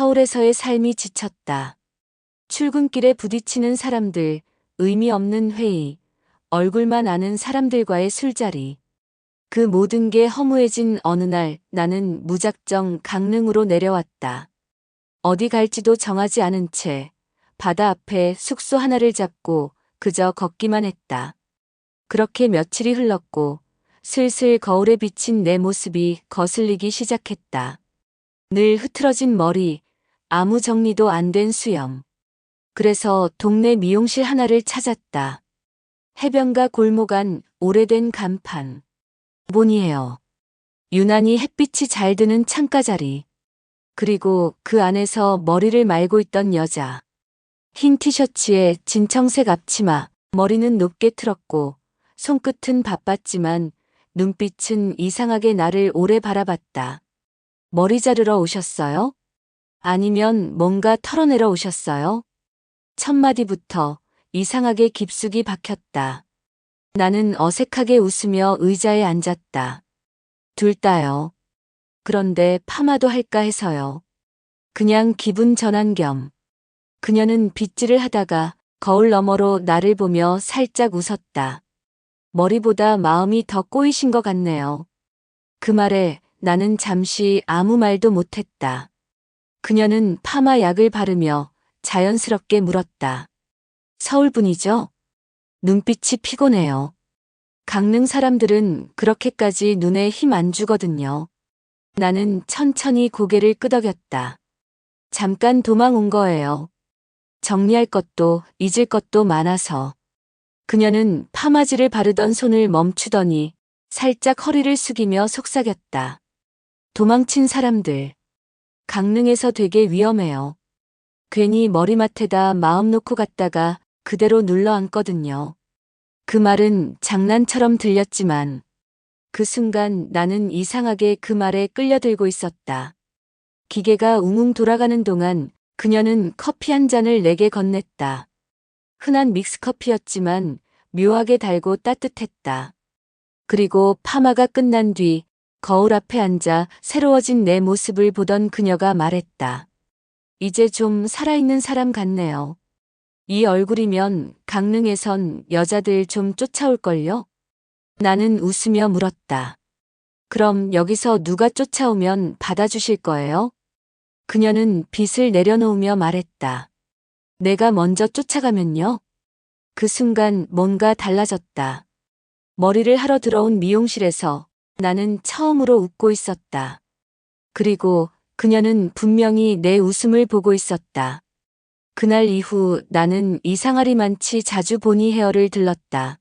서울에서의 삶이 지쳤다. 출근길에 부딪히는 사람들, 의미 없는 회의, 얼굴만 아는 사람들과의 술자리. 그 모든 게 허무해진 어느 날 나는 무작정 강릉으로 내려왔다. 어디 갈지도 정하지 않은 채 바다 앞에 숙소 하나를 잡고 그저 걷기만 했다. 그렇게 며칠이 흘렀고 슬슬 거울에 비친 내 모습이 거슬리기 시작했다. 늘 흐트러진 머리, 아무 정리도 안 된 수염. 그래서 동네 미용실 하나를 찾았다. 해변가 골목 안 오래된 간판. 뭐니에요. 유난히 햇빛이 잘 드는 창가 자리. 그리고 그 안에서 머리를 말고 있던 여자. 흰 티셔츠에 진청색 앞치마, 머리는 높게 틀었고, 손끝은 바빴지만 눈빛은 이상하게 나를 오래 바라봤다. 머리 자르러 오셨어요? 아니면 뭔가 털어내러 오셨어요? 첫 마디부터 이상하게 깊숙이 박혔다. 나는 어색하게 웃으며 의자에 앉았다. 둘 다요. 그런데 파마도 할까 해서요. 그냥 기분 전환 겸. 그녀는 빗질을 하다가 거울 너머로 나를 보며 살짝 웃었다. 머리보다 마음이 더 꼬이신 것 같네요. 그 말에 나는 잠시 아무 말도 못했다. 그녀는 파마 약을 바르며 자연스럽게 물었다. 서울 분이죠? 눈빛이 피곤해요. 강릉 사람들은 그렇게까지 눈에 힘 안 주거든요. 나는 천천히 고개를 끄덕였다. 잠깐 도망 온 거예요. 정리할 것도 잊을 것도 많아서. 그녀는 파마지를 바르던 손을 멈추더니 살짝 허리를 숙이며 속삭였다. 도망친 사람들. 강릉에서 되게 위험해요. 괜히 머리맡에다 마음 놓고 갔다가 그대로 눌러 앉거든요. 그 말은 장난처럼 들렸지만 그 순간 나는 이상하게 그 말에 끌려들고 있었다. 기계가 웅웅 돌아가는 동안 그녀는 커피 한 잔을 내게 건넸다. 흔한 믹스커피였지만 묘하게 달고 따뜻했다. 그리고 파마가 끝난 뒤 거울 앞에 앉아 새로워진 내 모습을 보던 그녀가 말했다. 이제 좀 살아있는 사람 같네요. 이 얼굴이면 강릉에선 여자들 좀 쫓아올걸요? 나는 웃으며 물었다. 그럼 여기서 누가 쫓아오면 받아주실 거예요? 그녀는 빗을 내려놓으며 말했다. 내가 먼저 쫓아가면요? 그 순간 뭔가 달라졌다. 머리를 하러 들어온 미용실에서 나는 처음으로 웃고 있었다. 그리고 그녀는 분명히 내 웃음을 보고 있었다. 그날 이후 나는 이상하리만치 자주 보니 헤어를 들렀다.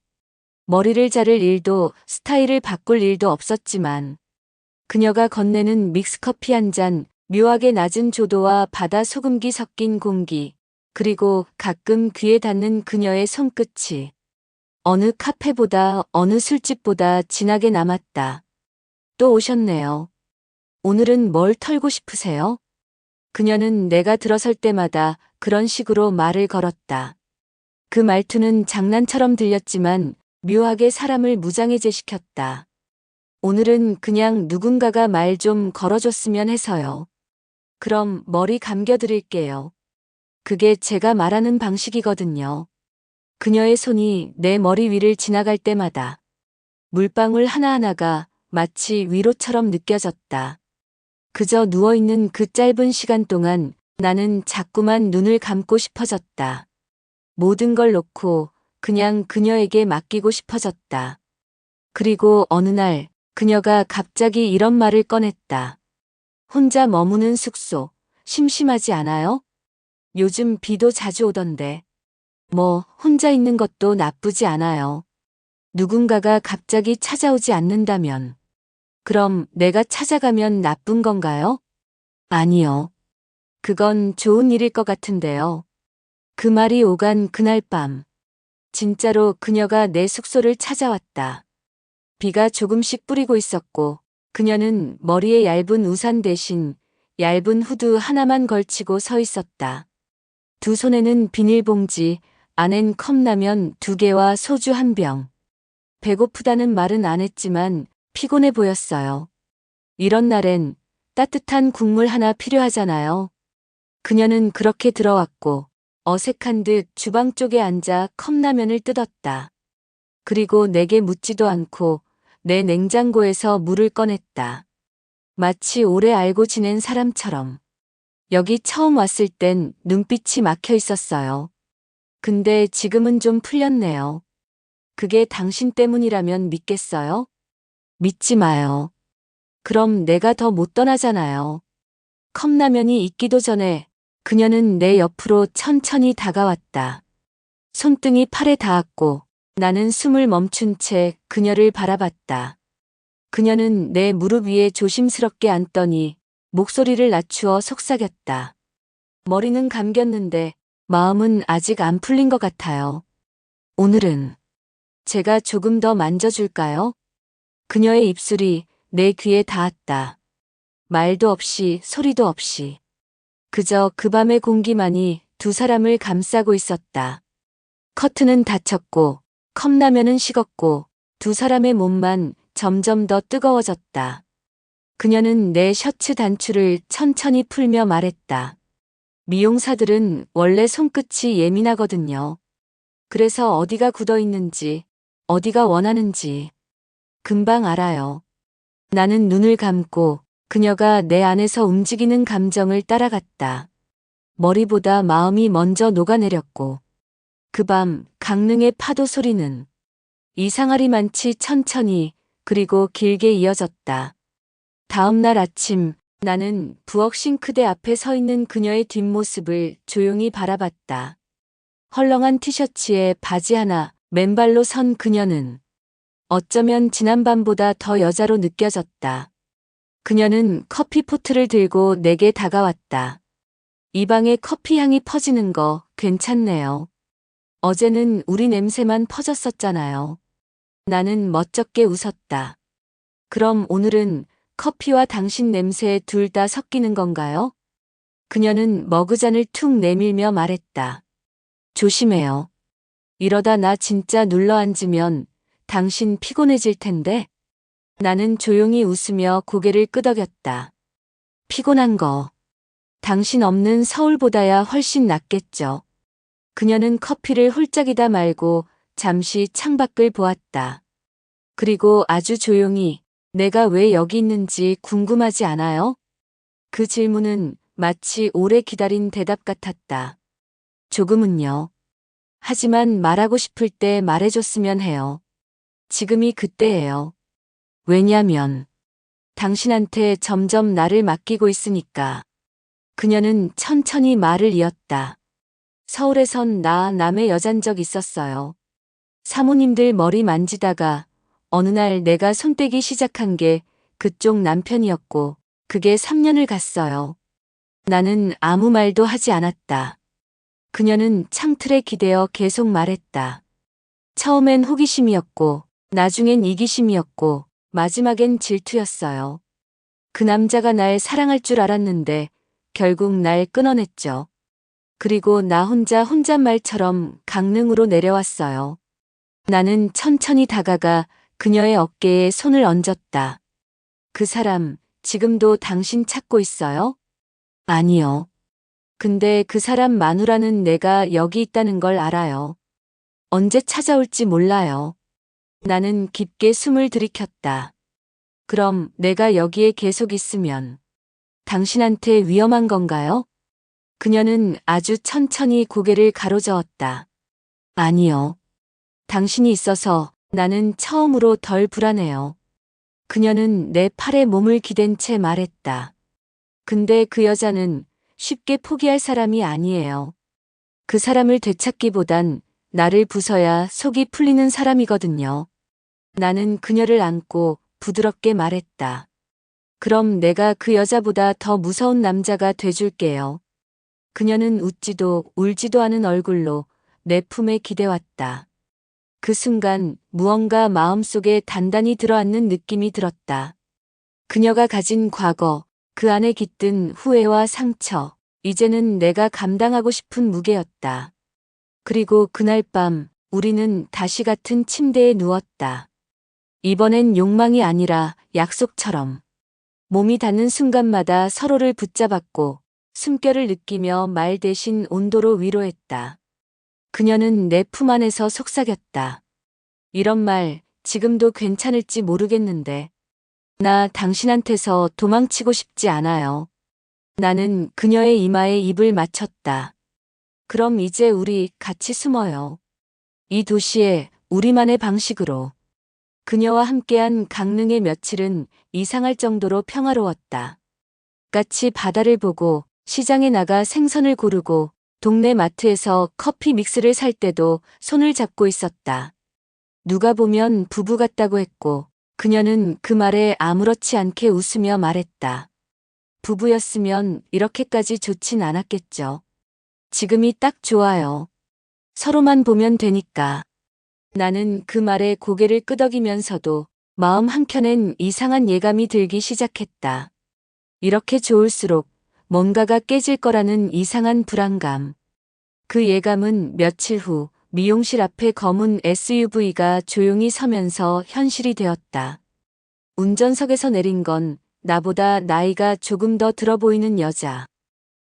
머리를 자를 일도 스타일을 바꿀 일도 없었지만 그녀가 건네는 믹스커피 한 잔, 묘하게 낮은 조도와 바다 소금기 섞인 공기, 그리고 가끔 귀에 닿는 그녀의 손끝이 어느 카페보다 어느 술집보다 진하게 남았다. 또 오셨네요. 오늘은 뭘 털고 싶으세요? 그녀는 내가 들어설 때마다 그런 식으로 말을 걸었다. 그 말투는 장난처럼 들렸지만 묘하게 사람을 무장해제시켰다. 오늘은 그냥 누군가가 말 좀 걸어줬으면 해서요. 그럼 머리 감겨드릴게요. 그게 제가 말하는 방식이거든요. 그녀의 손이 내 머리 위를 지나갈 때마다 물방울 하나하나가 마치 위로처럼 느껴졌다. 그저 누워있는 그 짧은 시간 동안 나는 자꾸만 눈을 감고 싶어졌다. 모든 걸 놓고 그냥 그녀에게 맡기고 싶어졌다. 그리고 어느 날 그녀가 갑자기 이런 말을 꺼냈다. 혼자 머무는 숙소, 심심하지 않아요? 요즘 비도 자주 오던데. 뭐, 혼자 있는 것도 나쁘지 않아요. 누군가가 갑자기 찾아오지 않는다면. 그럼 내가 찾아가면 나쁜 건가요? 아니요. 그건 좋은 일일 것 같은데요. 그 말이 오간 그날 밤. 진짜로 그녀가 내 숙소를 찾아왔다. 비가 조금씩 뿌리고 있었고, 그녀는 머리에 얇은 우산 대신 얇은 후드 하나만 걸치고 서 있었다. 두 손에는 비닐봉지, 안엔 컵라면 두 개와 소주 한 병. 배고프다는 말은 안 했지만 피곤해 보였어요. 이런 날엔 따뜻한 국물 하나 필요하잖아요. 그녀는 그렇게 들어왔고 어색한 듯 주방 쪽에 앉아 컵라면을 뜯었다. 그리고 내게 묻지도 않고 내 냉장고에서 물을 꺼냈다. 마치 오래 알고 지낸 사람처럼. 여기 처음 왔을 땐 눈빛이 막혀 있었어요. 근데 지금은 좀 풀렸네요. 그게 당신 때문이라면 믿겠어요? 믿지 마요. 그럼 내가 더 못 떠나잖아요. 컵라면이 익기도 전에 그녀는 내 옆으로 천천히 다가왔다. 손등이 팔에 닿았고 나는 숨을 멈춘 채 그녀를 바라봤다. 그녀는 내 무릎 위에 조심스럽게 앉더니 목소리를 낮추어 속삭였다. 머리는 감겼는데 마음은 아직 안 풀린 것 같아요. 오늘은 제가 조금 더 만져줄까요? 그녀의 입술이 내 귀에 닿았다. 말도 없이 소리도 없이. 그저 그 밤의 공기만이 두 사람을 감싸고 있었다. 커튼은 닫혔고 컵라면은 식었고 두 사람의 몸만 점점 더 뜨거워졌다. 그녀는 내 셔츠 단추를 천천히 풀며 말했다. 미용사들은 원래 손끝이 예민하거든요. 그래서 어디가 굳어 있는지, 어디가 원하는지 금방 알아요. 나는 눈을 감고 그녀가 내 안에서 움직이는 감정을 따라갔다. 머리보다 마음이 먼저 녹아내렸고 그 밤 강릉의 파도 소리는 이상하리만치 천천히 그리고 길게 이어졌다. 다음 날 아침 나는 부엌 싱크대 앞에 서 있는 그녀의 뒷모습을 조용히 바라봤다. 헐렁한 티셔츠에 바지 하나, 맨발로 선 그녀는 어쩌면 지난밤보다 더 여자로 느껴졌다. 그녀는 커피포트를 들고 내게 다가왔다. 이 방에 커피 향이 퍼지는 거 괜찮네요. 어제는 우리 냄새만 퍼졌었잖아요. 나는 멋쩍게 웃었다. 그럼 오늘은 커피와 당신 냄새 둘 다 섞이는 건가요? 그녀는 머그잔을 툭 내밀며 말했다. 조심해요. 이러다 나 진짜 눌러 앉으면 당신 피곤해질 텐데. 나는 조용히 웃으며 고개를 끄덕였다. 피곤한 거. 당신 없는 서울보다야 훨씬 낫겠죠. 그녀는 커피를 홀짝이다 말고 잠시 창밖을 보았다. 그리고 아주 조용히 내가 왜 여기 있는지 궁금하지 않아요? 그 질문은 마치 오래 기다린 대답 같았다. 조금은요. 하지만 말하고 싶을 때 말해줬으면 해요. 지금이 그때예요. 왜냐면 당신한테 점점 나를 맡기고 있으니까. 그녀는 천천히 말을 이었다. 서울에선 나 남의 여잔 적 있었어요. 사모님들 머리 만지다가 어느 날 내가 손 떼기 시작한 게 그쪽 남편이었고 그게 3년을 갔어요. 나는 아무 말도 하지 않았다. 그녀는 창틀에 기대어 계속 말했다. 처음엔 호기심이었고 나중엔 이기심이었고 마지막엔 질투였어요. 그 남자가 날 사랑할 줄 알았는데 결국 날 끊어냈죠. 그리고 나 혼자 혼잣말처럼 강릉으로 내려왔어요. 나는 천천히 다가가 그녀의 어깨에 손을 얹었다. 그 사람, 지금도 당신 찾고 있어요? 아니요. 근데 그 사람 마누라는 내가 여기 있다는 걸 알아요. 언제 찾아올지 몰라요. 나는 깊게 숨을 들이켰다. 그럼 내가 여기에 계속 있으면 당신한테 위험한 건가요? 그녀는 아주 천천히 고개를 가로저었다. 아니요. 당신이 있어서 나는 처음으로 덜 불안해요. 그녀는 내 팔에 몸을 기댄 채 말했다. 근데 그 여자는 쉽게 포기할 사람이 아니에요. 그 사람을 되찾기보단 나를 부숴야 속이 풀리는 사람이거든요. 나는 그녀를 안고 부드럽게 말했다. 그럼 내가 그 여자보다 더 무서운 남자가 돼줄게요. 그녀는 웃지도 울지도 않은 얼굴로 내 품에 기대왔다. 그 순간 무언가 마음속에 단단히 들어앉는 느낌이 들었다. 그녀가 가진 과거, 그 안에 깃든 후회와 상처, 이제는 내가 감당하고 싶은 무게였다. 그리고 그날 밤 우리는 다시 같은 침대에 누웠다. 이번엔 욕망이 아니라 약속처럼. 몸이 닿는 순간마다 서로를 붙잡았고 숨결을 느끼며 말 대신 온도로 위로했다. 그녀는 내 품 안에서 속삭였다. 이런 말 지금도 괜찮을지 모르겠는데. 나 당신한테서 도망치고 싶지 않아요. 나는 그녀의 이마에 입을 맞췄다. 그럼 이제 우리 같이 숨어요. 이 도시에 우리만의 방식으로. 그녀와 함께한 강릉의 며칠은 이상할 정도로 평화로웠다. 같이 바다를 보고 시장에 나가 생선을 고르고 동네 마트에서 커피 믹스를 살 때도 손을 잡고 있었다. 누가 보면 부부 같다고 했고 그녀는 그 말에 아무렇지 않게 웃으며 말했다. 부부였으면 이렇게까지 좋진 않았겠죠. 지금이 딱 좋아요. 서로만 보면 되니까. 나는 그 말에 고개를 끄덕이면서도 마음 한켠엔 이상한 예감이 들기 시작했다. 이렇게 좋을수록 뭔가가 깨질 거라는 이상한 불안감. 그 예감은 며칠 후 미용실 앞에 검은 SUV가 조용히 서면서 현실이 되었다. 운전석에서 내린 건 나보다 나이가 조금 더 들어 보이는 여자.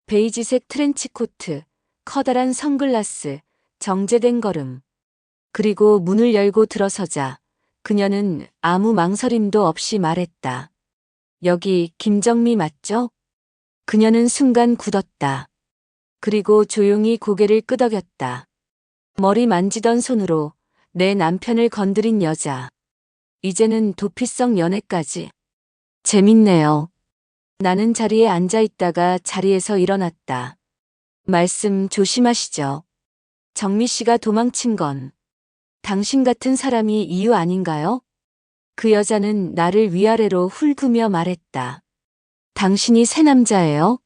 베이지색 트렌치코트, 커다란 선글라스, 정제된 걸음. 그리고 문을 열고 들어서자 그녀는 아무 망설임도 없이 말했다. 여기 김정미 맞죠? 그녀는 순간 굳었다. 그리고 조용히 고개를 끄덕였다. 머리 만지던 손으로 내 남편을 건드린 여자. 이제는 도피성 연애까지. 재밌네요. 나는 자리에 앉아 있다가 자리에서 일어났다. 말씀 조심하시죠. 정미 씨가 도망친 건 당신 같은 사람이 이유 아닌가요? 그 여자는 나를 위아래로 훑으며 말했다. 당신이 새 남자예요?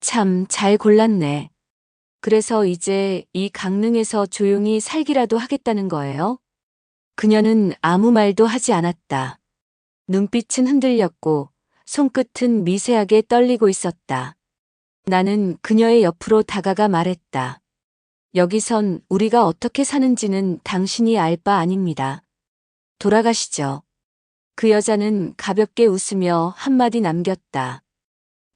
참 잘 골랐네. 그래서 이제 이 강릉에서 조용히 살기라도 하겠다는 거예요? 그녀는 아무 말도 하지 않았다. 눈빛은 흔들렸고 손끝은 미세하게 떨리고 있었다. 나는 그녀의 옆으로 다가가 말했다. 여기선 우리가 어떻게 사는지는 당신이 알 바 아닙니다. 돌아가시죠. 그 여자는 가볍게 웃으며 한마디 남겼다.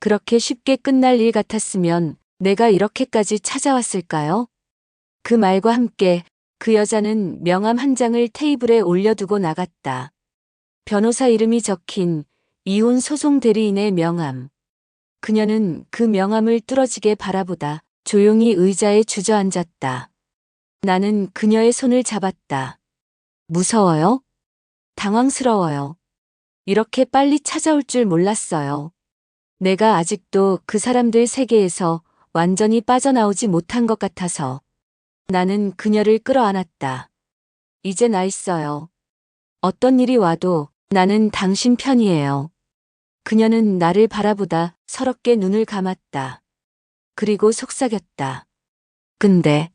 그렇게 쉽게 끝날 일 같았으면 내가 이렇게까지 찾아왔을까요? 그 말과 함께 그 여자는 명함 한 장을 테이블에 올려두고 나갔다. 변호사 이름이 적힌 이혼 소송 대리인의 명함. 그녀는 그 명함을 뚫어지게 바라보다 조용히 의자에 주저앉았다. 나는 그녀의 손을 잡았다. 무서워요? 당황스러워요. 이렇게 빨리 찾아올 줄 몰랐어요. 내가 아직도 그 사람들 세계에서 완전히 빠져나오지 못한 것 같아서 나는 그녀를 끌어안았다. 이제 나 있어요. 어떤 일이 와도 나는 당신 편이에요. 그녀는 나를 바라보다 서럽게 눈을 감았다. 그리고 속삭였다. 근데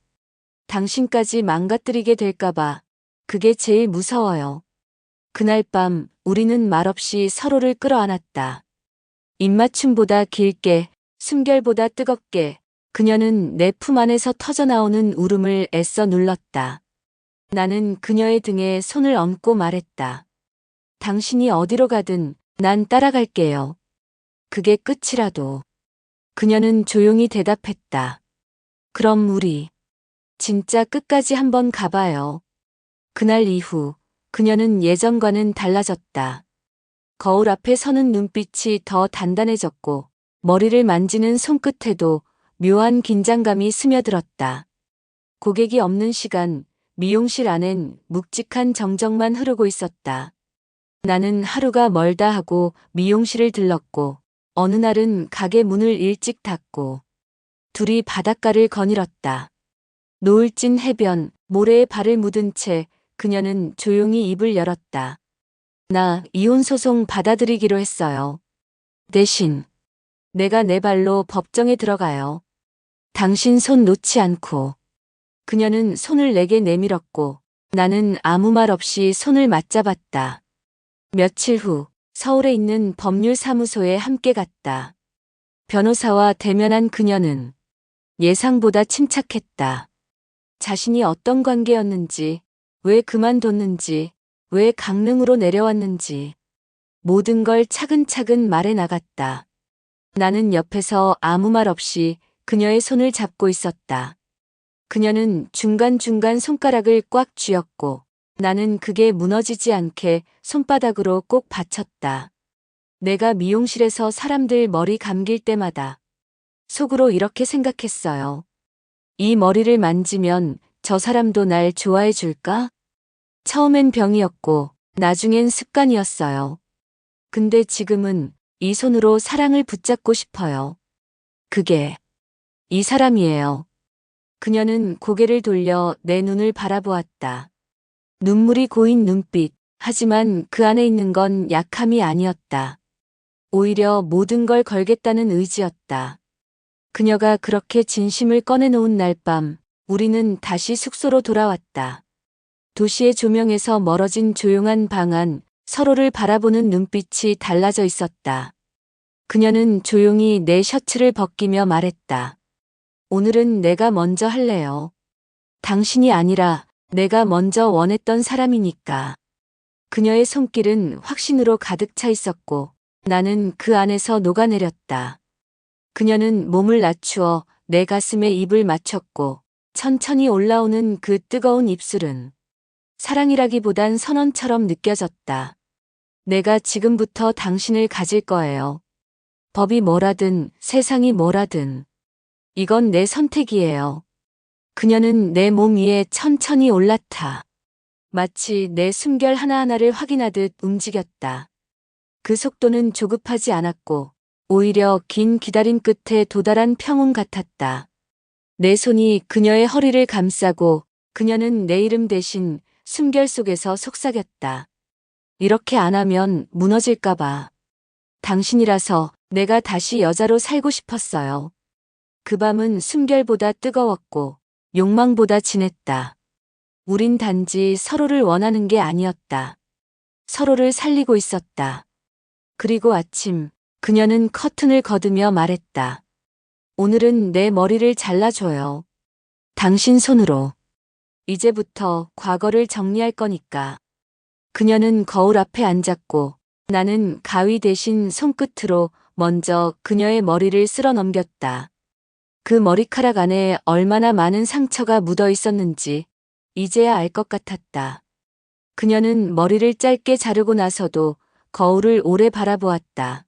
당신까지 망가뜨리게 될까봐 그게 제일 무서워요. 그날 밤 우리는 말없이 서로를 끌어안았다. 입맞춤보다 길게, 숨결보다 뜨겁게 그녀는 내 품 안에서 터져나오는 울음을 애써 눌렀다. 나는 그녀의 등에 손을 얹고 말했다. 당신이 어디로 가든 난 따라갈게요. 그게 끝이라도. 그녀는 조용히 대답했다. 그럼 우리 진짜 끝까지 한번 가봐요. 그날 이후 그녀는 예전과는 달라졌다. 거울 앞에 서는 눈빛이 더 단단해졌고 머리를 만지는 손끝에도 묘한 긴장감이 스며들었다. 고객이 없는 시간, 미용실 안엔 묵직한 정적만 흐르고 있었다. 나는 하루가 멀다 하고 미용실을 들렀고, 어느 날은 가게 문을 일찍 닫고, 둘이 바닷가를 거닐었다. 노을진 해변, 모래에 발을 묻은 채 그녀는 조용히 입을 열었다. 나 이혼 소송 받아들이기로 했어요. 대신 내가 내 발로 법정에 들어가요. 당신 손 놓지 않고. 그녀는 손을 내게 내밀었고 나는 아무 말 없이 손을 맞잡았다. 며칠 후 서울에 있는 법률사무소에 함께 갔다. 변호사와 대면한 그녀는 예상보다 침착했다. 자신이 어떤 관계였는지, 왜 그만뒀는지, 왜 강릉으로 내려왔는지 모든 걸 차근차근 말해 나갔다. 나는 옆에서 아무 말 없이 그녀의 손을 잡고 있었다. 그녀는 중간중간 손가락을 꽉 쥐었고 나는 그게 무너지지 않게 손바닥으로 꼭 받쳤다. 내가 미용실에서 사람들 머리 감길 때마다 속으로 이렇게 생각했어요. 이 머리를 만지면 저 사람도 날 좋아해 줄까? 처음엔 병이었고 나중엔 습관이었어요. 근데 지금은 이 손으로 사랑을 붙잡고 싶어요. 그게 이 사람이에요. 그녀는 고개를 돌려 내 눈을 바라보았다. 눈물이 고인 눈빛, 하지만 그 안에 있는 건 약함이 아니었다. 오히려 모든 걸 걸겠다는 의지였다. 그녀가 그렇게 진심을 꺼내놓은 날 밤, 우리는 다시 숙소로 돌아왔다. 도시의 조명에서 멀어진 조용한 방 안, 서로를 바라보는 눈빛이 달라져 있었다. 그녀는 조용히 내 셔츠를 벗기며 말했다. 오늘은 내가 먼저 할래요. 당신이 아니라 내가 먼저 원했던 사람이니까. 그녀의 손길은 확신으로 가득 차 있었고 나는 그 안에서 녹아내렸다. 그녀는 몸을 낮추어 내 가슴에 입을 맞췄고 천천히 올라오는 그 뜨거운 입술은 사랑이라기보단 선언처럼 느껴졌다. 내가 지금부터 당신을 가질 거예요. 법이 뭐라든 세상이 뭐라든. 이건 내 선택이에요. 그녀는 내 몸 위에 천천히 올라타. 마치 내 숨결 하나하나를 확인하듯 움직였다. 그 속도는 조급하지 않았고 오히려 긴 기다림 끝에 도달한 평온 같았다. 내 손이 그녀의 허리를 감싸고 그녀는 내 이름 대신 숨결 속에서 속삭였다. 이렇게 안 하면 무너질까봐. 당신이라서 내가 다시 여자로 살고 싶었어요. 그 밤은 숨결보다 뜨거웠고 욕망보다 진했다. 우린 단지 서로를 원하는 게 아니었다. 서로를 살리고 있었다. 그리고 아침, 그녀는 커튼을 걷으며 말했다. 오늘은 내 머리를 잘라줘요. 당신 손으로. 이제부터 과거를 정리할 거니까. 그녀는 거울 앞에 앉았고 나는 가위 대신 손끝으로 먼저 그녀의 머리를 쓸어 넘겼다. 그 머리카락 안에 얼마나 많은 상처가 묻어 있었는지 이제야 알 것 같았다. 그녀는 머리를 짧게 자르고 나서도 거울을 오래 바라보았다.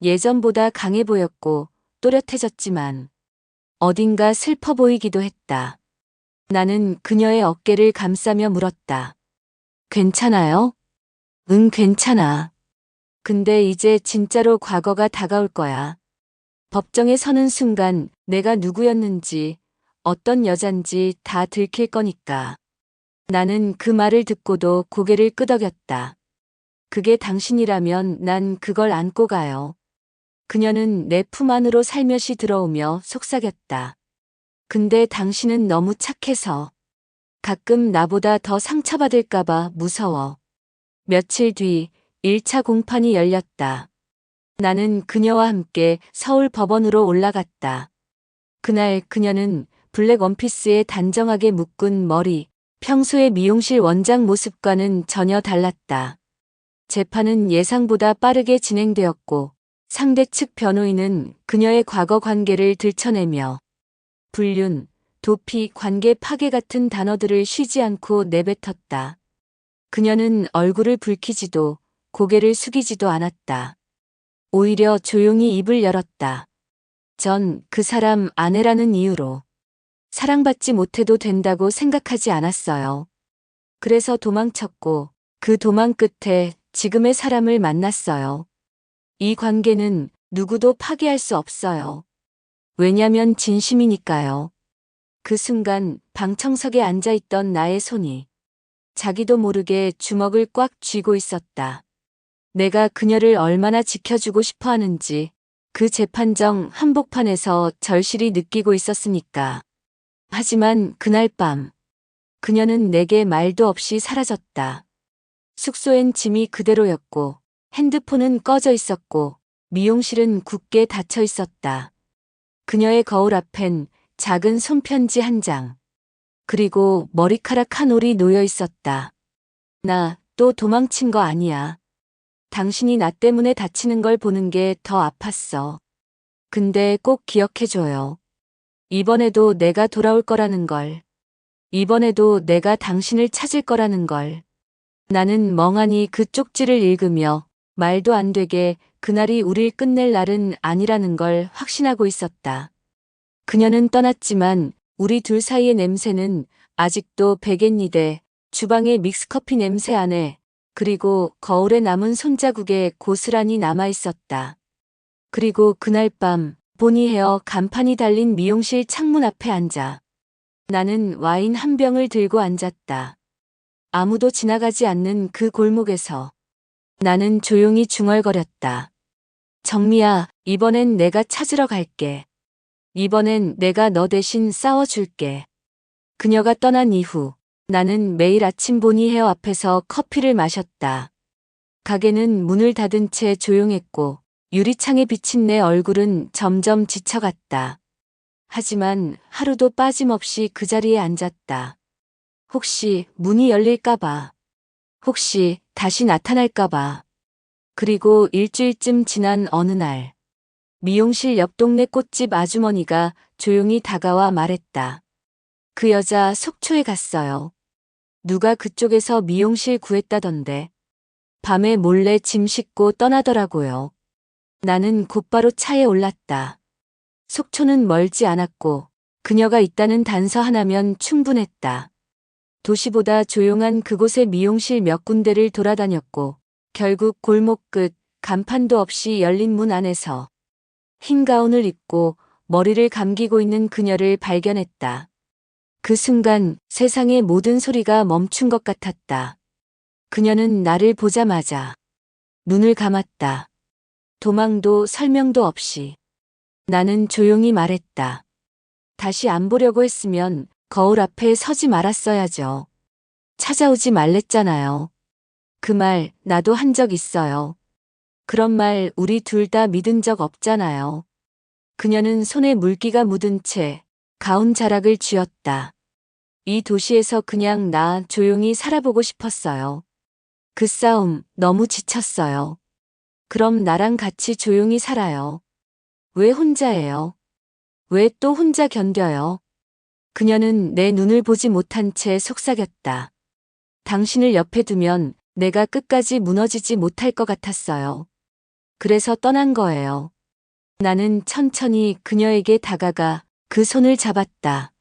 예전보다 강해 보였고 또렷해졌지만 어딘가 슬퍼 보이기도 했다. 나는 그녀의 어깨를 감싸며 물었다. 괜찮아요? 응, 괜찮아. 근데 이제 진짜로 과거가 다가올 거야. 법정에 서는 순간 내가 누구였는지, 어떤 여잔지 다 들킬 거니까. 나는 그 말을 듣고도 고개를 끄덕였다. 그게 당신이라면 난 그걸 안고 가요. 그녀는 내 품 안으로 살며시 들어오며 속삭였다. 근데 당신은 너무 착해서 가끔 나보다 더 상처받을까봐 무서워. 며칠 뒤 1차 공판이 열렸다. 나는 그녀와 함께 서울 법원으로 올라갔다. 그날 그녀는 블랙 원피스에 단정하게 묶은 머리, 평소의 미용실 원장 모습과는 전혀 달랐다. 재판은 예상보다 빠르게 진행되었고 상대 측 변호인은 그녀의 과거 관계를 들춰내며 불륜, 도피, 관계 파괴 같은 단어들을 쉬지 않고 내뱉었다. 그녀는 얼굴을 붉히지도 고개를 숙이지도 않았다. 오히려 조용히 입을 열었다. 전 그 사람 아내라는 이유로 사랑받지 못해도 된다고 생각하지 않았어요. 그래서 도망쳤고 그 도망 끝에 지금의 사람을 만났어요. 이 관계는 누구도 파괴할 수 없어요. 왜냐면 진심이니까요. 그 순간 방청석에 앉아있던 나의 손이 자기도 모르게 주먹을 꽉 쥐고 있었다. 내가 그녀를 얼마나 지켜주고 싶어 하는지 그 재판정 한복판에서 절실히 느끼고 있었으니까. 하지만 그날 밤 그녀는 내게 말도 없이 사라졌다. 숙소엔 짐이 그대로였고 핸드폰은 꺼져 있었고 미용실은 굳게 닫혀 있었다. 그녀의 거울 앞엔 작은 손편지 한 장. 그리고 머리카락 한 올이 놓여 있었다. 나 또 도망친 거 아니야. 당신이 나 때문에 다치는 걸 보는 게 더 아팠어. 근데 꼭 기억해줘요. 이번에도 내가 돌아올 거라는 걸. 이번에도 내가 당신을 찾을 거라는 걸. 나는 멍하니 그 쪽지를 읽으며 말도 안 되게 그날이 우릴 끝낼 날은 아니라는 걸 확신하고 있었다. 그녀는 떠났지만 우리 둘 사이의 냄새는 아직도 베갯니대, 주방의 믹스커피 냄새 안에 그리고 거울에 남은 손자국에 고스란히 남아 있었다. 그리고 그날 밤 보니 헤어 간판이 달린 미용실 창문 앞에 앉아 나는 와인 한 병을 들고 앉았다. 아무도 지나가지 않는 그 골목에서 나는 조용히 중얼거렸다. 정미야, 이번엔 내가 찾으러 갈게. 이번엔 내가 너 대신 싸워줄게. 그녀가 떠난 이후 나는 매일 아침 보니 헤어 앞에서 커피를 마셨다. 가게는 문을 닫은 채 조용했고 유리창에 비친 내 얼굴은 점점 지쳐갔다. 하지만 하루도 빠짐없이 그 자리에 앉았다. 혹시 문이 열릴까봐. 혹시 다시 나타날까봐. 그리고 일주일쯤 지난 어느 날, 미용실 옆 동네 꽃집 아주머니가 조용히 다가와 말했다. 그 여자 속초에 갔어요. 누가 그쪽에서 미용실 구했다던데. 밤에 몰래 짐 싣고 떠나더라고요. 나는 곧바로 차에 올랐다. 속초는 멀지 않았고 그녀가 있다는 단서 하나면 충분했다. 도시보다 조용한 그곳의 미용실 몇 군데를 돌아다녔고 결국 골목 끝 간판도 없이 열린 문 안에서 흰 가운을 입고 머리를 감기고 있는 그녀를 발견했다. 그 순간 세상의 모든 소리가 멈춘 것 같았다. 그녀는 나를 보자마자 눈을 감았다. 도망도 설명도 없이. 나는 조용히 말했다. 다시 안 보려고 했으면 거울 앞에 서지 말았어야죠. 찾아오지 말랬잖아요. 그 말 나도 한 적 있어요. 그런 말 우리 둘 다 믿은 적 없잖아요. 그녀는 손에 물기가 묻은 채 가운 자락을 쥐었다. 이 도시에서 그냥 나 조용히 살아보고 싶었어요. 그 싸움 너무 지쳤어요. 그럼 나랑 같이 조용히 살아요. 왜 혼자예요? 왜 또 혼자 견뎌요? 그녀는 내 눈을 보지 못한 채 속삭였다. 당신을 옆에 두면 내가 끝까지 무너지지 못할 것 같았어요. 그래서 떠난 거예요. 나는 천천히 그녀에게 다가가 그 손을 잡았다.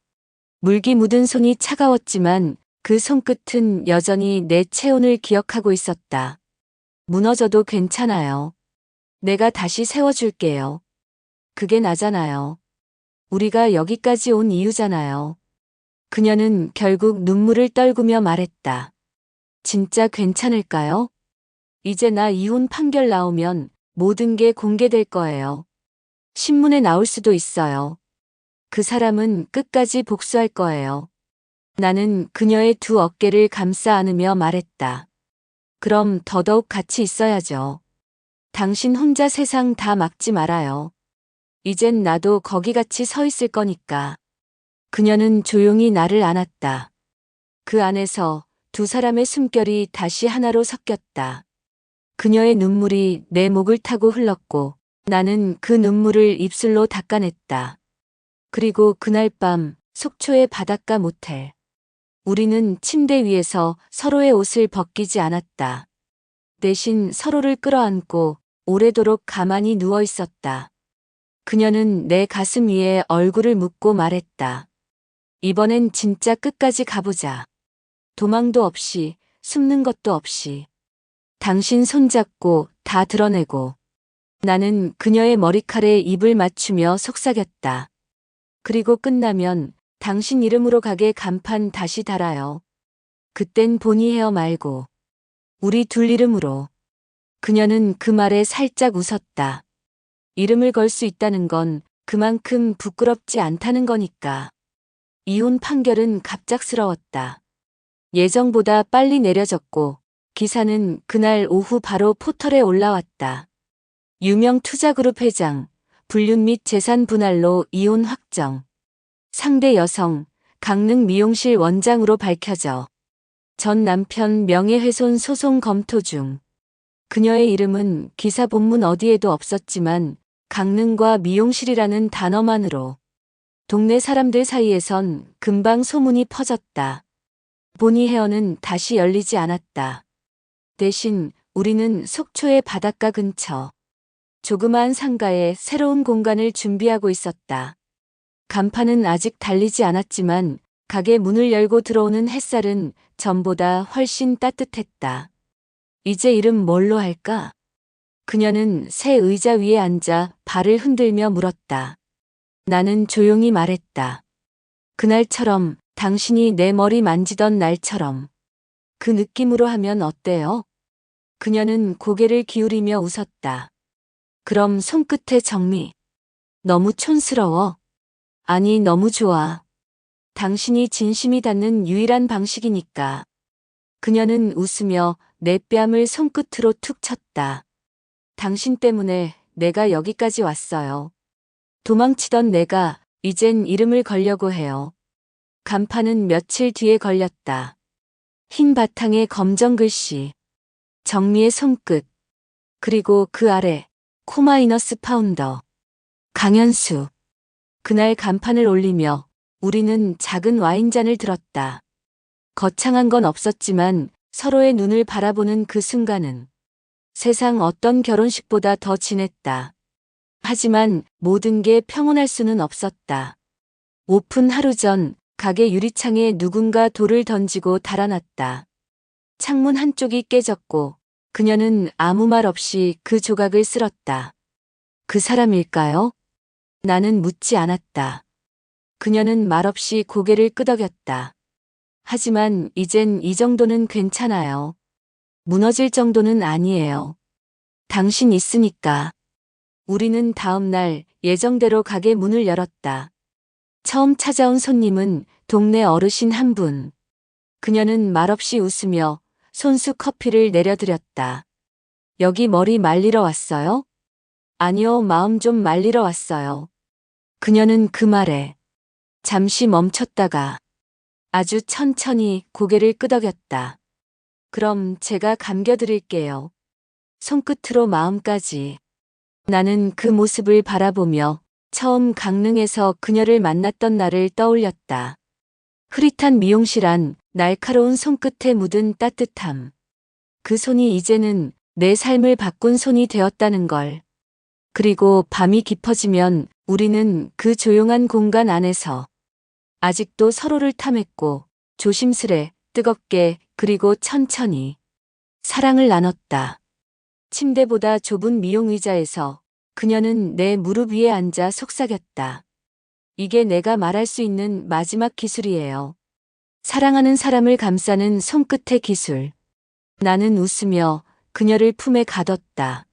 물기 묻은 손이 차가웠지만 그 손끝은 여전히 내 체온을 기억하고 있었다. 무너져도 괜찮아요. 내가 다시 세워줄게요. 그게 나잖아요. 우리가 여기까지 온 이유잖아요. 그녀는 결국 눈물을 떨구며 말했다. 진짜 괜찮을까요? 이제 나 이혼 판결 나오면 모든 게 공개될 거예요. 신문에 나올 수도 있어요. 그 사람은 끝까지 복수할 거예요. 나는 그녀의 두 어깨를 감싸 안으며 말했다. 그럼 더더욱 같이 있어야죠. 당신 혼자 세상 다 막지 말아요. 이젠 나도 거기 같이 서 있을 거니까. 그녀는 조용히 나를 안았다. 그 안에서 두 사람의 숨결이 다시 하나로 섞였다. 그녀의 눈물이 내 목을 타고 흘렀고 나는 그 눈물을 입술로 닦아냈다. 그리고 그날 밤 속초의 바닷가 모텔. 우리는 침대 위에서 서로의 옷을 벗기지 않았다. 대신 서로를 끌어안고 오래도록 가만히 누워 있었다. 그녀는 내 가슴 위에 얼굴을 묻고 말했다. 이번엔 진짜 끝까지 가보자. 도망도 없이, 숨는 것도 없이. 당신 손잡고 다 드러내고. 나는 그녀의 머리칼에 입을 맞추며 속삭였다. 그리고 끝나면 당신 이름으로 가게 간판 다시 달아요. 그땐 보니 헤어 말고. 우리 둘 이름으로. 그녀는 그 말에 살짝 웃었다. 이름을 걸 수 있다는 건 그만큼 부끄럽지 않다는 거니까. 이혼 판결은 갑작스러웠다. 예정보다 빨리 내려졌고 기사는 그날 오후 바로 포털에 올라왔다. 유명 투자그룹 회장, 불륜 및 재산 분할로 이혼 확정. 상대 여성, 강릉 미용실 원장으로 밝혀져. 전 남편 명예훼손 소송 검토 중. 그녀의 이름은 기사 본문 어디에도 없었지만 강릉과 미용실이라는 단어만으로 동네 사람들 사이에선 금방 소문이 퍼졌다. 보니 헤어는 다시 열리지 않았다. 대신 우리는 속초의 바닷가 근처 조그마한 상가에 새로운 공간을 준비하고 있었다. 간판은 아직 달리지 않았지만 가게 문을 열고 들어오는 햇살은 전보다 훨씬 따뜻했다. 이제 이름 뭘로 할까? 그녀는 새 의자 위에 앉아 발을 흔들며 물었다. 나는 조용히 말했다. 그날처럼 당신이 내 머리 만지던 날처럼 그 느낌으로 하면 어때요? 그녀는 고개를 기울이며 웃었다. 그럼 손끝의 정리. 너무 촌스러워. 아니, 너무 좋아. 당신이 진심이 닿는 유일한 방식이니까. 그녀는 웃으며 내 뺨을 손끝으로 툭 쳤다. 당신 때문에 내가 여기까지 왔어요. 도망치던 내가 이젠 이름을 걸려고 해요. 간판은 며칠 뒤에 걸렸다. 흰 바탕에 검정 글씨. 정미의 손끝. 그리고 그 아래 코마이너스 파운더. 강현수. 그날 간판을 올리며 우리는 작은 와인잔을 들었다. 거창한 건 없었지만 서로의 눈을 바라보는 그 순간은 세상 어떤 결혼식보다 더 진했다. 하지만 모든 게 평온할 수는 없었다. 오픈 하루 전 가게 유리창에 누군가 돌을 던지고 달아났다. 창문 한쪽이 깨졌고 그녀는 아무 말 없이 그 조각을 쓸었다. 그 사람일까요? 나는 묻지 않았다. 그녀는 말없이 고개를 끄덕였다. 하지만 이젠 이 정도는 괜찮아요. 무너질 정도는 아니에요. 당신 있으니까. 우리는 다음 날 예정대로 가게 문을 열었다. 처음 찾아온 손님은 동네 어르신 한 분. 그녀는 말없이 웃으며 손수 커피를 내려드렸다. 여기 머리 말리러 왔어요? 아니요, 마음 좀 말리러 왔어요. 그녀는 그 말에 잠시 멈췄다가 아주 천천히 고개를 끄덕였다. 그럼 제가 감겨드릴게요. 손끝으로 마음까지. 나는 그 모습을 바라보며 처음 강릉에서 그녀를 만났던 날을 떠올렸다. 흐릿한 미용실 안 날카로운 손끝에 묻은 따뜻함. 그 손이 이제는 내 삶을 바꾼 손이 되었다는 걸. 그리고 밤이 깊어지면 우리는 그 조용한 공간 안에서 아직도 서로를 탐했고 조심스레 뜨겁게 그리고 천천히 사랑을 나눴다. 침대보다 좁은 미용 의자에서 그녀는 내 무릎 위에 앉아 속삭였다. 이게 내가 말할 수 있는 마지막 기술이에요. 사랑하는 사람을 감싸는 손끝의 기술. 나는 웃으며 그녀를 품에 가뒀다.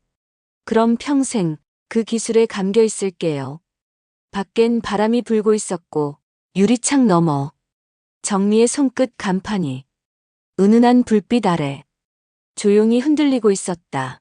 그럼 평생 그 기술에 감겨 있을게요. 밖엔 바람이 불고 있었고 유리창 너머 정미의 손끝 간판이 은은한 불빛 아래 조용히 흔들리고 있었다.